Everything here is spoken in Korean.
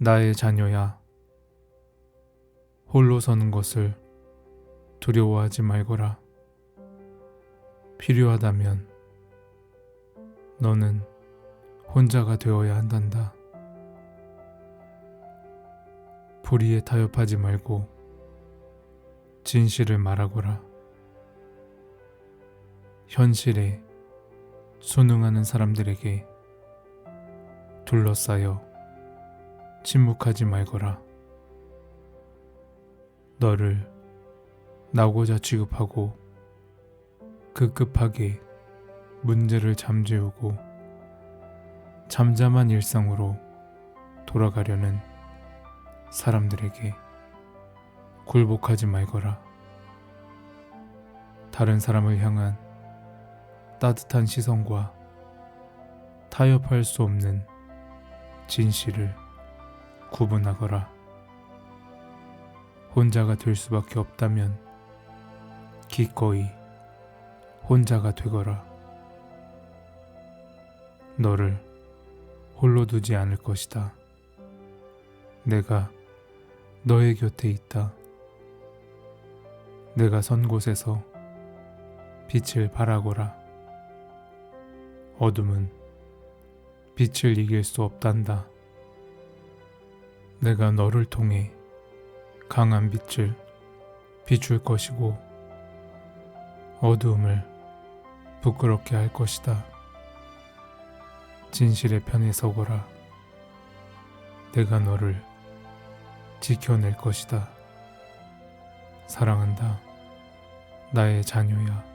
나의 자녀야. 홀로 서는 것을 두려워하지 말거라. 필요하다면 너는 혼자가 되어야 한단다. 불의에 타협하지 말고 진실을 말하거라. 현실에 순응하는 사람들에게 둘러싸여 침묵하지 말거라. 너를 나고자 취급하고 급급하게 문제를 잠재우고 잠잠한 일상으로 돌아가려는 사람들에게 굴복하지 말거라. 다른 사람을 향한 따뜻한 시선과 타협할 수 없는 진실을 구분하거라. 혼자가 될 수밖에 없다면 기꺼이 혼자가 되거라. 너를 홀로 두지 않을 것이다. 내가 너의 곁에 있다. 내가 선 곳에서 빛을 발하거라. 어둠은 빛을 이길 수 없단다. 내가 너를 통해 강한 빛을 비출 것이고 어두움을 부끄럽게 할 것이다. 진실의 편에 서거라. 내가 너를 지켜낼 것이다. 사랑한다. 나의 자녀야.